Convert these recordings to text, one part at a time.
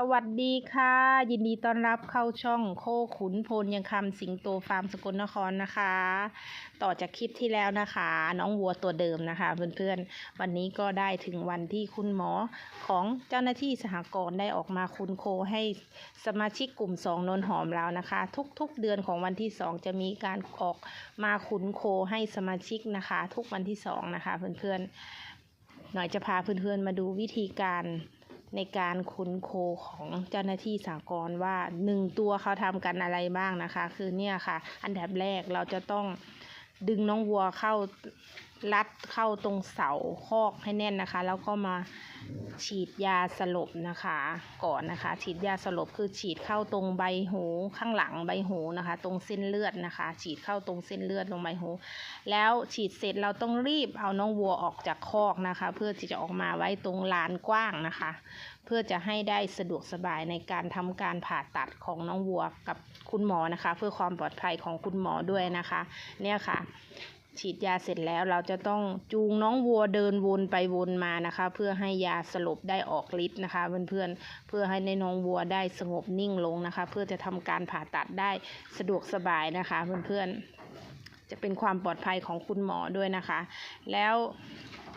สวัสดีค่ะ ยินดีต้อนรับเข้าช่องโคขุนพลยังคำสิงโตฟาร์มสกลนครนะคะ ต่อจากคลิปที่แล้วนะคะ น้องวัวตัวเดิมนะคะเพื่อนๆ วันนี้ก็ได้ถึงวันที่คุณหมอของเจ้าหน้าที่สหกรณ์ได้ออกมาคุณโคให้สมาชิกกลุ่มสองนนหอมแล้วนะคะ ทุกๆเดือนของวันที่สองจะมีการออกมาขุนโคให้สมาชิกนะคะ ทุกวันที่สองนะคะเพื่อนๆหน่อยจะพาเพื่อนๆมาดูวิธีการ ในการคุ้นโคของเจ้าหน้าที่สากลว่าหนึ่งตัวเขาทำกันอะไรบ้างนะคะ คือเนี่ยค่ะ อันดับแรกเราจะต้องดึงน้องวัวเข้า รัดเข้าตรงเสาคอกให้แน่นนะคะ แล้วก็มาฉีดยาสลบนะคะ ก่อนนะคะ ฉีดยาสลบคือฉีดเข้าตรงใบหูข้างหลังใบหูนะคะ ตรงเส้นเลือดนะคะ ฉีดเข้าตรงเส้นเลือดตรงใบหู แล้วฉีดเสร็จเราต้องรีบเอาน้องวัวออกจากคอกนะคะ เพื่อที่จะออกมาไว้ตรงลานกว้างนะคะ เพื่อจะให้ได้สะดวกสบายในการทำการผ่าตัดของน้องวัวกับคุณหมอนะคะ เพื่อความปลอดภัยของคุณหมอด้วยนะคะ เนี่ยค่ะ ฉีดยาเสร็จแล้วเราจะต้องจูงน้องวัวเดินวนไปวนมานะคะ เพื่อให้ยาสลบได้ออกฤทธิ์นะคะเพื่อนๆเพื่อให้ในน้องวัวได้สงบนิ่งลงนะคะ เพื่อจะทำการผ่าตัดได้สะดวกสบายนะคะเพื่อนๆจะเป็นความปลอดภัยของคุณหมอด้วยนะคะ แล้ว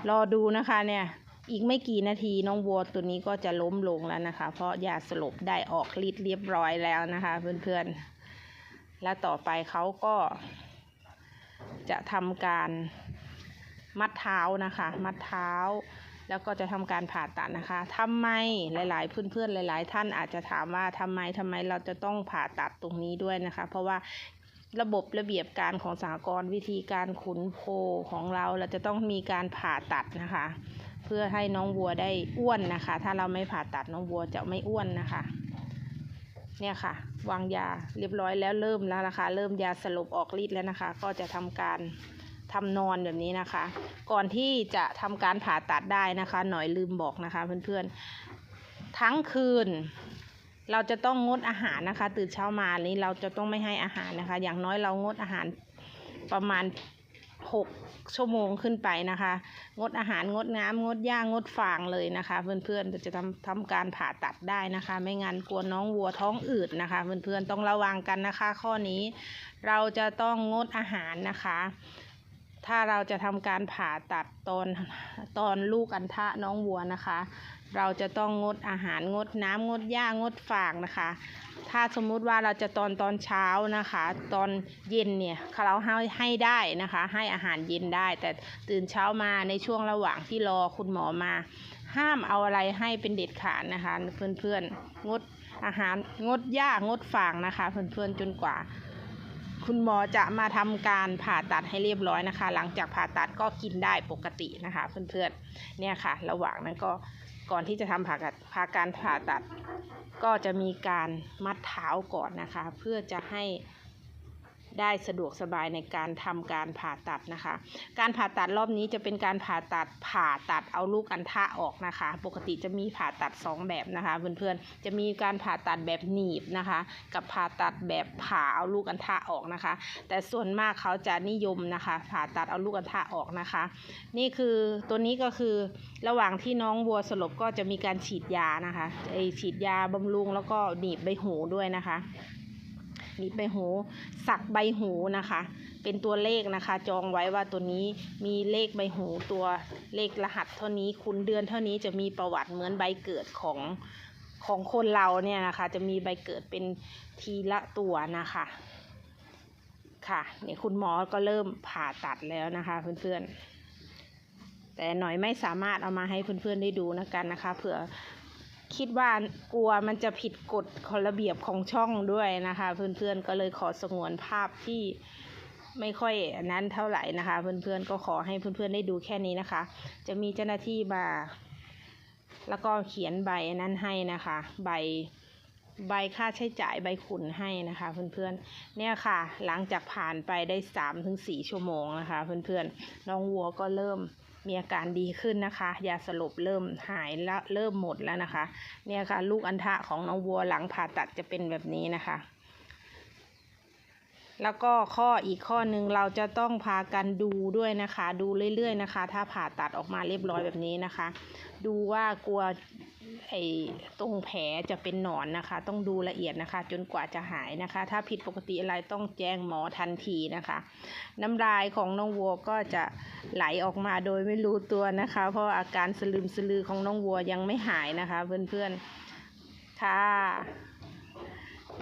รอดูนะคะเนี่ยอีกไม่กี่นาทีน้องวัวตัวนี้ก็จะล้มลงแล้วนะคะ เพราะยาสลบได้ออกฤทธิ์เรียบร้อยแล้วนะคะ เพื่อนๆ และต่อไปเขาก็ จะทำการมัดเท้านะคะ มัดเท้า แล้วก็จะทำการผ่าตัดนะคะทำไมหลาย ๆ เพื่อนๆหลาย ๆ ท่านอาจจะถามว่าทำไมทำไมเราจะต้องผ่าตัดตรงนี้ด้วยนะคะ เพราะว่าระบบระเบียบการของสหกรณ์วิธีการขุนโคของเราเราจะต้องมีการผ่าตัดนะคะ เพื่อให้น้องวัวได้อ้วนนะคะ ถ้าเราไม่ผ่าตัดน้องวัวจะไม่อ้วนนะคะ เนี่ยค่ะ วางยาเรียบร้อยแล้วเริ่มแล้วนะคะ เริ่มยาสลบออกฤทธิ์แล้วนะคะ ก็จะทำการทำนอนแบบนี้นะคะ ก่อนที่จะทำการผ่าตัดได้นะคะ หน่อยลืมบอกนะคะเพื่อนๆ ทั้งคืน เราจะต้องงดอาหารนะคะ ตื่นเช้ามานี้เราจะต้องไม่ให้อาหารนะคะ อย่างน้อยเรางดอาหารประมาณ หกชั่วโมงขึ้นไปนะคะ งดอาหารงดน้ำงดหญ้างดฟางเลยนะคะ เพื่อนๆจะทำทำการผ่าตัดได้นะคะ ไม่งั้นกลัวน้องวัวท้องอืดนะคะ เพื่อนๆต้องระวังกันนะคะ ข้อนี้เราจะต้องงดอาหารนะคะ ถ้าเราจะทำการผ่าตัดตอนตอนลูกอัณฑะน้องวัวนะคะ เราจะต้องงดอาหารงดน้ำงดหญ้างดฟางนะคะ ถ้าสมมุติว่าเราจะตอนตอนเช้านะคะ ตอนเย็นเนี่ยเราให้ให้ได้นะคะ ให้อาหารเย็นได้ แต่ตื่นเช้ามาในช่วงระหว่างที่รอคุณหมอมา ห้ามเอาอะไรให้เป็นเด็ดขาดนะคะ เพื่อนๆงดอาหารงดหญ้างดฟางนะคะ เพื่อนๆจนกว่า คุณหมอจะมาทำการผ่าตัดให้เรียบร้อยนะคะ หลังจากผ่าตัดก็กินได้ปกตินะคะเพื่อนๆเนี่ยค่ะ ระหว่างนั้นก็ก่อนที่จะทำผ่าตัดผ่าการผ่าตัด ก็จะมีการมัดเท้าก่อนนะคะ เพื่อจะให้ ได้สะดวกสบายในการทำการผ่าตัดนะคะ การผ่าตัดรอบนี้จะเป็นการผ่าตัดผ่าตัดเอาลูกอัณฑะออกนะคะ ปกติจะมีผ่าตัด 2 แบบนะคะเพื่อนๆจะมีการผ่าตัดแบบหนีบนะคะ กับผ่าตัดแบบผ่าเอาลูกอัณฑะออกนะคะ แต่ส่วนมากเขาจะนิยมนะคะ ผ่าตัดเอาลูกอัณฑะออกนะคะ นี่คือตัวนี้ก็คือระหว่างที่น้องวัวสลบก็จะมีการฉีดยานะคะไอฉีดยาบำรุงแล้วก็หนีบใบหูด้วยนะคะ นีบใบหูสักใบหูนะคะ เป็นตัวเลขนะคะ จองไว้ว่าตัวนี้มีเลขใบหูตัวเลขรหัสเท่านี้คุณเดือนเท่านี้จะมีประวัติเหมือนใบเกิดของของคนเราเนี่ยนะคะ จะมีใบเกิดเป็นทีละตัวนะคะค่ะนี่คุณหมอก็เริ่มผ่าตัดแล้วนะคะ เพื่อนๆแต่หน่อยไม่สามารถเอามาให้เพื่อนๆได้ดูนะกันนะคะเผื่อ คิดว่ากลัวมันจะผิดกฎขอระเบียบของช่องด้วยนะคะ เพื่อนๆก็เลยขอสงวนภาพที่ไม่ค่อยนนั้นเท่าไหร่นะคะ เพื่อนๆก็ขอให้เพื่อนๆได้ดูแค่นี้นะคะ จะมีเจ้าหน้าที่มา แล้วก็เขียนใบนั้นให้นะคะ ใบใบค่าใช้จ่ายใบขุนให้นะคะ เพื่อนๆ เนี่ยค่ะ หลังจากผ่านไปได้สามถึงสี่ชั่วโมงนะคะ เพื่อนๆ น้องวัวก็เริ่ม มีอาการดีขึ้นนะคะ ยาสลบเริ่มหายแล้วเริ่มหมดแล้วนะคะ เนี่ยค่ะ ลูกอัณฑะของน้องวัวหลังผ่าตัดจะเป็นแบบนี้นะคะ แล้วก็ข้ออีกข้อหนึ่งเราจะต้องพากันดูด้วยนะคะ ดูเรื่อยๆนะคะ ถ้าผ่าตัดออกมาเรียบร้อยแบบนี้นะคะ ดูว่ากลัวไอ้ตรงแผลจะเป็นหนอนนะคะ ต้องดูละเอียดนะคะ จนกว่าจะหายนะคะ ถ้าผิดปกติอะไรต้องแจ้งหมอทันทีนะคะ น้ำลายของน้องวัวก็จะไหลออกมาโดยไม่รู้ตัวนะคะ เพราะอาการสลืมสลือของน้องวัวยังไม่หายนะคะ เพื่อนๆค่ะ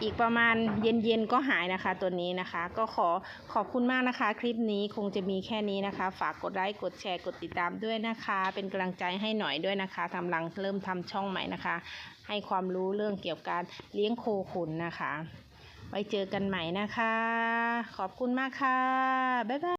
อีกประมาณเย็นๆก็หายนะคะตัวนี้นะคะ ก็ขอขอบคุณมากนะคะ คลิปนี้คงจะมีแค่นี้นะคะ ฝากกดไลค์กดแชร์กดติดตามด้วยนะคะ เป็นกำลังใจให้หน่อยด้วยนะคะกำลังเริ่มทำช่องใหม่นะคะ ให้ความรู้เรื่องเกี่ยวกับการเลี้ยงโคขุนนะคะ ไว้เจอกันใหม่นะคะ ขอบคุณมากค่ะบ๊ายบาย